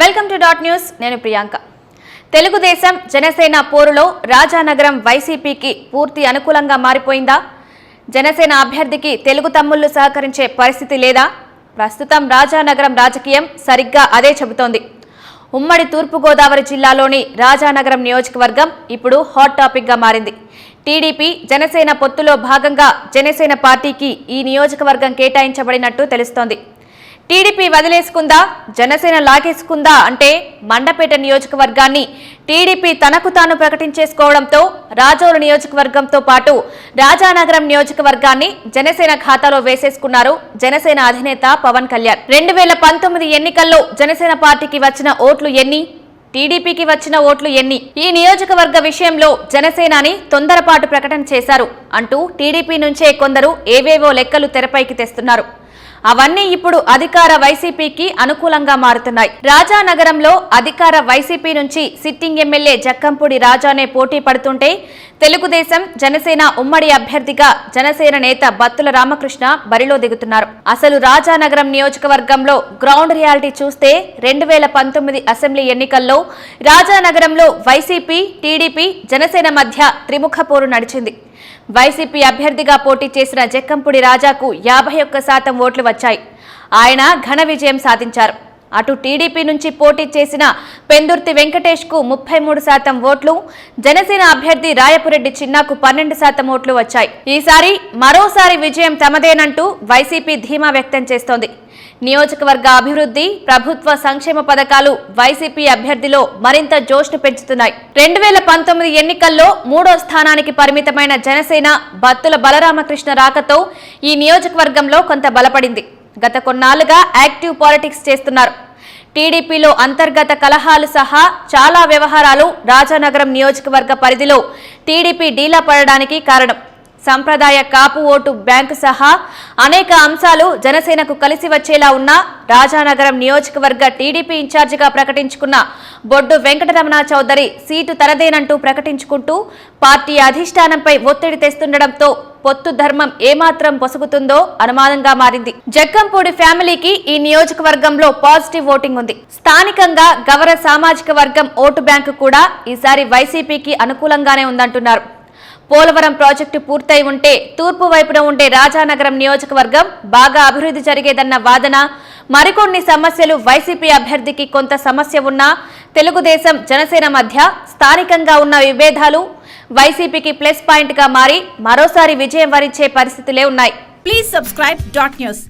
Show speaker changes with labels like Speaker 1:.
Speaker 1: Welcome to dot news. నేను ప్రియాంక. తెలుగుదేశం జనసేన పోరులో రాజానగరం వైసీపీకి పూర్తి అనుకూలంగా మారిపోయిందా? జనసేన అభ్యర్థికి తెలుగు తమ్ముళ్ళు సహకరించే పరిస్థితి లేదా? ప్రస్తుతం రాజానగరం రాజకీయం సరిగ్గా అదే చెబుతోంది. ఉమ్మడి తూర్పుగోదావరి జిల్లాలోని రాజానగరం నియోజకవర్గం ఇప్పుడు హాట్ టాపిక్గా మారింది. టీడీపీ జనసేన పొత్తులో భాగంగా జనసేన పార్టీకి ఈ నియోజకవర్గం కేటాయించబడినట్టు తెలుస్తోంది. టీడీపీ వదిలేసుకుందా? జనసేన లాగేసుకుందా? అంటే మండపేట నియోజకవర్గాన్ని టీడీపీ తనకు తాను ప్రకటించేసుకోవడంతో రాజోలు నియోజకవర్గంతో పాటు రాజానగరం నియోజకవర్గాన్ని జనసేన ఖాతాలో వేసేసుకున్నారు జనసేన అధినేత పవన్ కళ్యాణ్. రెండు వేల పంతొమ్మిది ఎన్నికల్లో జనసేన పార్టీకి వచ్చిన ఓట్లు ఎన్ని? టీడీపీకి వచ్చిన ఓట్లు ఎన్ని? ఈ నియోజకవర్గ విషయంలో జనసేనాని తొందరపాటు ప్రకటన చేశారు అంటూ టీడీపీ నుంచే కొందరు ఏవేవో లెక్కలు తెరపైకి తెస్తున్నారు. అవన్నీ ఇప్పుడు అధికార వైసీపీకి అనుకూలంగా మారుతున్నాయి. రాజానగరంలో అధికార వైసీపీ నుంచి సిట్టింగ్ ఎమ్మెల్యే జక్కంపూడి రాజానే పోటీ పడుతుంటే తెలుగుదేశం జనసేన ఉమ్మడి అభ్యర్థిగా జనసేన నేత బత్తుల రామకృష్ణ బరిలో దిగుతున్నారు. అసలు రాజానగరం నియోజకవర్గంలో గ్రౌండ్ రియాలిటీ చూస్తే రెండు వేల పంతొమ్మిది అసెంబ్లీ ఎన్నికల్లో రాజానగరంలో వైసీపీ టీడీపీ జనసేన మధ్య త్రిముఖ పోరు నడిచింది. వైసీపీ అభ్యర్థిగా పోటీ చేసిన జక్కంపూడి రాజాకు యాభై ఒక్క శాతం ఓట్లు వచ్చాయి. ఆయన ఘన విజయం సాధించారు. అటు టీడీపీ నుంచి పోటీ చేసిన పెందుర్తి వెంకటేష్కు ముప్పై మూడు శాతం ఓట్లు జనసేన అభ్యర్థి రాయపురెడ్డి చిన్నాకు పన్నెండు శాతం ఓట్లు వచ్చాయి. ఈసారి మరోసారి విజయం తమదేనంటూ వైసీపీ ధీమా వ్యక్తం చేస్తోంది. నియోజకవర్గ అభివృద్ధి ప్రభుత్వ సంక్షేమ పథకాలు వైసీపీ అభ్యర్థిలో మరింత జోష్ను పెంచుతున్నాయి. రెండు వేల పంతొమ్మిది ఎన్నికల్లో మూడో స్థానానికి పరిమితమైన జనసేన బత్తుల బలరామకృష్ణ రాకతో ఈ నియోజకవర్గంలో కొంత బలపడింది. గత కొన్నాళ్ళుగా యాక్టివ్ పాలిటిక్స్ చేస్తున్నారు. టీడీపీలో అంతర్గత కలహాలు సహా చాలా వ్యవహారాలు రాజానగరం నియోజకవర్గ పరిధిలో టీడీపీ డీలా పడడానికి కారణం. సంప్రదాయ కాపు ఓటు బ్యాంకు సహా అనేక అంశాలు జనసేనకు కలిసి వచ్చేలా ఉన్న రాజానగరం నియోజకవర్గ టీడీపీ ఇన్ఛార్జిగా ప్రకటించుకున్న బొడ్డు వెంకటరమణ చౌదరి సీటు తనదేనంటూ ప్రకటించుకుంటూ పార్టీ అధిష్టానంపై ఒత్తిడి తెస్తుండటంతో పొత్తు ధర్మం ఏమాత్రం పొసుగుతుందో అనుమానంగా మారింది. జక్కంపూడి ఫ్యామిలీకి ఈ నియోజకవర్గంలో పాజిటివ్ ఓటింగ్ ఉంది. స్థానికంగా గవర సామాజిక వర్గం ఓటు బ్యాంకు కూడా ఈసారి వైసీపీకి అనుకూలంగానే ఉందంటున్నారు. పోలవరం ప్రాజెక్టు పూర్తయి ఉంటే తూర్పు వైపున ఉండే రాజానగరం నియోజకవర్గం బాగా అభివృద్ధి జరిగేదన్న వాదన. మరికొన్ని సమస్యలు వైసీపీ అభ్యర్థికి కొంత సమస్య ఉన్నా తెలుగుదేశం జనసేన మధ్య స్థానికంగా ఉన్న విభేదాలు వైసీపీకి ప్లస్ పాయింట్గా మారి మరోసారి విజయం వరించే పరిస్థితులే ఉన్నాయి.
Speaker 2: Please subscribe dot news